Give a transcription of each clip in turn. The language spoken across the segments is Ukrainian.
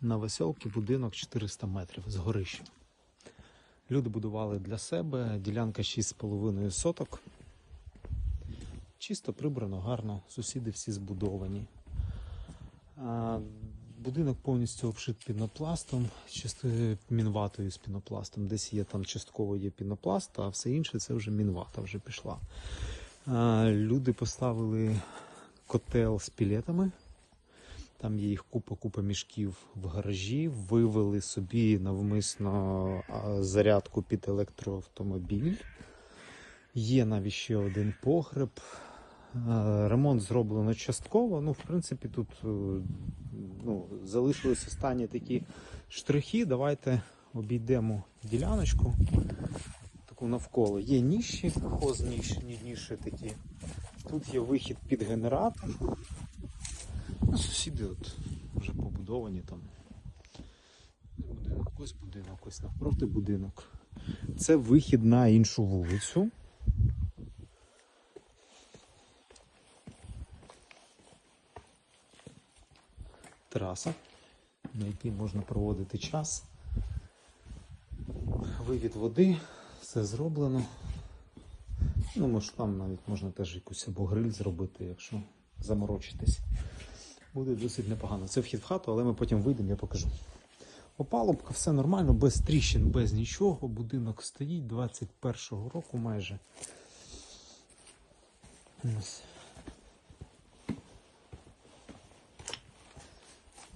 на веселки будинок 400 метрів з горища. Люди будували для себе ділянка 6,5 соток. Чисто прибрано, гарно, сусіди всі збудовані. Будинок повністю обшит пінопластом, мінватою з пінопластом. Десь є там частково є пінопласт, а все інше це вже мінвата вже пішла. Люди поставили котел з пілетами. Там є їх купа-купа мішків в гаражі. Вивели собі навмисно зарядку під електроавтомобіль. Є навіть ще один погреб. Е, Ремонт зроблено частково. Ну, в принципі, тут е, ну, залишились останні такі штрихи. Давайте обійдемо діляночку. Таку навколо. Є ніші, хоз ніші, ніші такі. Тут є вихід під генератор. Сусіди от вже побудовані там. Будинок, ось будинок, ось навпроти будинок. Це вихід на іншу вулицю. Тераса, на якій можна проводити час. Вивід води, все зроблено. Ну, може, там навіть можна теж якусь або гриль зробити, якщо заморочитись. Буде досить непогано. Це вхід в хату, але ми потім вийдемо, я покажу. Опалубка, все нормально, без тріщин, без нічого. Будинок стоїть 21-го року майже. Ось.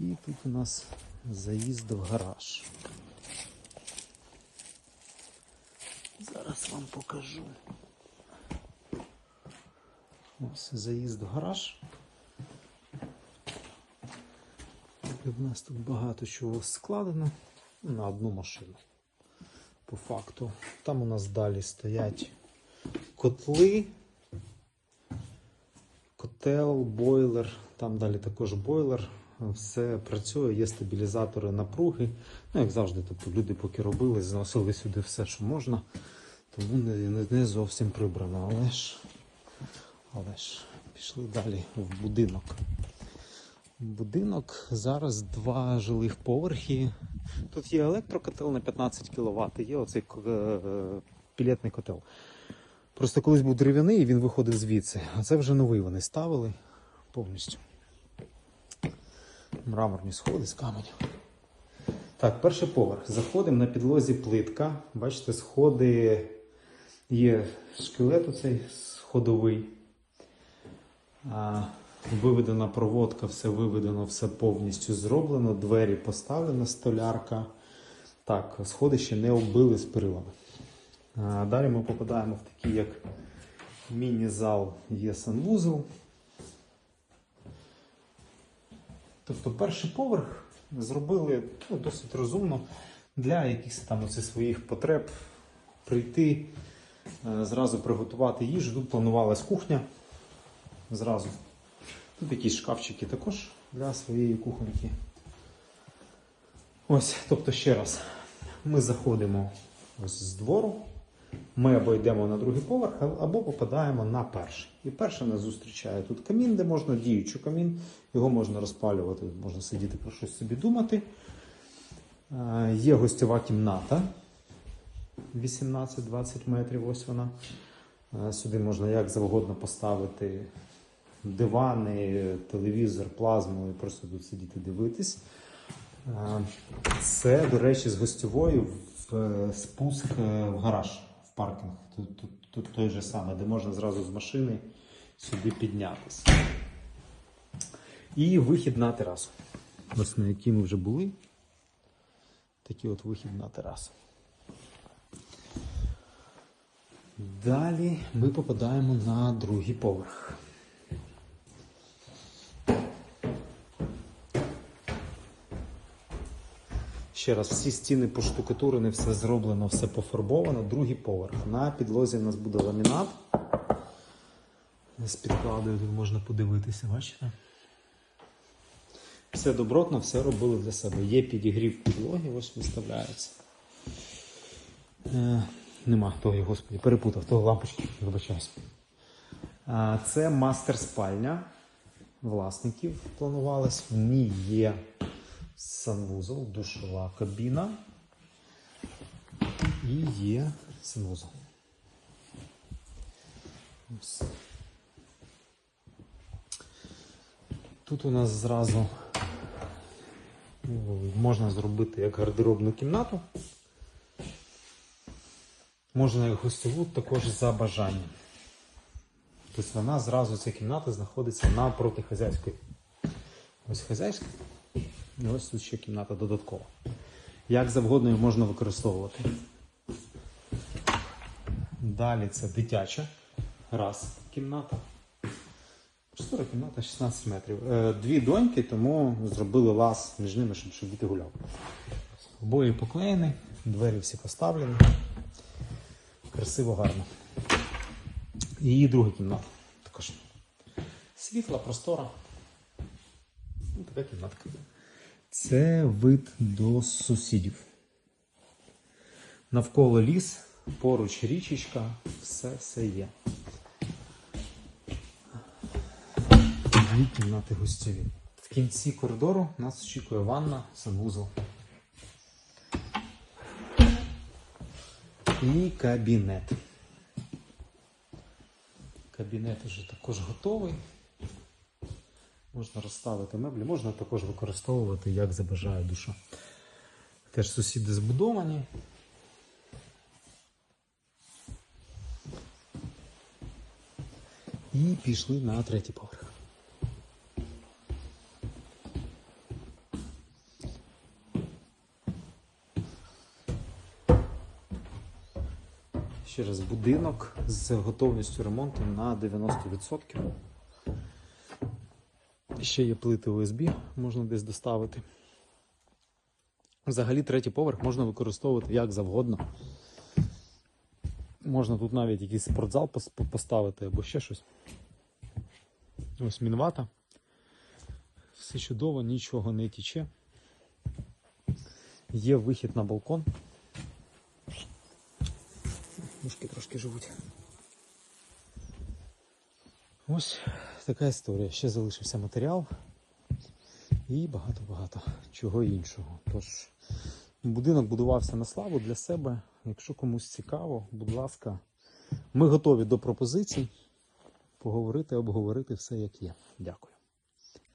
І тут у нас заїзд в гараж. Зараз вам покажу. Ось заїзд в гараж. У нас тут багато чого складено на одну машину. По факту. Там у нас далі стоять котли, котел, бойлер, там далі також бойлер. Все працює, є стабілізатори напруги. Ну, як завжди, тобто люди поки робили, зносили сюди все, що можна. Тому не, не зовсім прибрано. Але ж, але ж пішли далі в будинок. Будинок зараз два жилих поверхи. Тут є електрокотел на 15 кВт, є оцей е, е, пілетний котел. Просто колись був дерев'яний і він виходив звідси. А це вже новий вони ставили повністю. Мраморні сходи з каменю. Так, перший поверх. Заходимо на підлозі плитка. Бачите, сходи є шкелет оцей сходовий. А, Виведена проводка, все виведено, все повністю зроблено. Двері поставлена, столярка. Так, сходи ще не оббили з перилами. Далі ми попадаємо в такий як міні-зал є санвузол. Тобто перший поверх зробили ну, досить розумно для якихось там оці своїх потреб прийти, е, зразу приготувати їжу. Тут планувалась кухня зразу. Тут якісь шкафчики також для своєї кухоньки. Ось, тобто ще раз, ми заходимо ось з двору, ми або йдемо на другий поверх, або попадаємо на перший. І перше нас зустрічає тут камін, де можна діючий камін, його можна розпалювати, можна сидіти про щось собі думати. Є гостьова кімната 18-20 метрів. Ось вона. Сюди можна як завгодно поставити дивани, телевізор, плазму і просто тут сидіти дивитись. Е, Це, до речі, з гостьовою в е, спуск е, в гараж, в паркінг. Тут, тут, тут той же самий, де можна зразу з машини сюди піднятися. І вихід на терасу. На якій ми вже були. Такий от вихід на терасу. Далі ми попадаємо на другий поверх. Ще раз, всі стіни поштукатурені, все зроблено, все пофарбовано. Другий поверх. На підлозі у нас буде ламінат. З підкладою тут можна подивитися, бачите? Все добротно, все робили для себе. Є підігрів підлоги, ось виставляється. Е, нема того, господи, перепутав, того лампочки, вибачаюсь. Е, це мастер спальня власників планувалась. В ній є санвузол, душова кабіна і є санвузол. Тут у нас зразу ну, можна зробити як гардеробну кімнату. Можна як гостьову також за бажанням. Тобто вона зразу ця кімната знаходиться напроти хазяйської. Ось хазяйська. І ось тут ще кімната додаткова. Як завгодно її можна використовувати. Далі це дитяча. Раз кімната. Простора кімната 16 метрів. Е, Дві доньки, тому зробили лаз між ними, щоб, щоб діти гуляли. Обоє поклеєні, двері всі поставлені. Красиво, гарно. І друга кімната. Також світла, простора. Ну, така кімнатка. Це вид до сусідів. Навколо ліс, поруч річечка, все, все є. Дві кімнати гостєві. В кінці коридору нас очікує ванна, санвузол. І кабінет. Кабінет вже також готовий. Можна розставити меблі, можна також використовувати, як забажає душа. Теж сусіди збудовані. І пішли на третій поверх. Ще раз будинок з готовністю ремонту на 90%. Ще є плити USB, можна десь доставити. Взагалі, третій поверх можна використовувати як завгодно. Можна тут навіть якийсь спортзал поставити або ще щось. Ось мінвата. Все чудово, нічого не тіче. Є вихід на балкон. Мушки трошки живуть. Ось така історія. Ще залишився матеріал і багато-багато чого іншого. Тож, будинок будувався на славу для себе. Якщо комусь цікаво, будь ласка, ми готові до пропозицій поговорити, обговорити все як є. Дякую.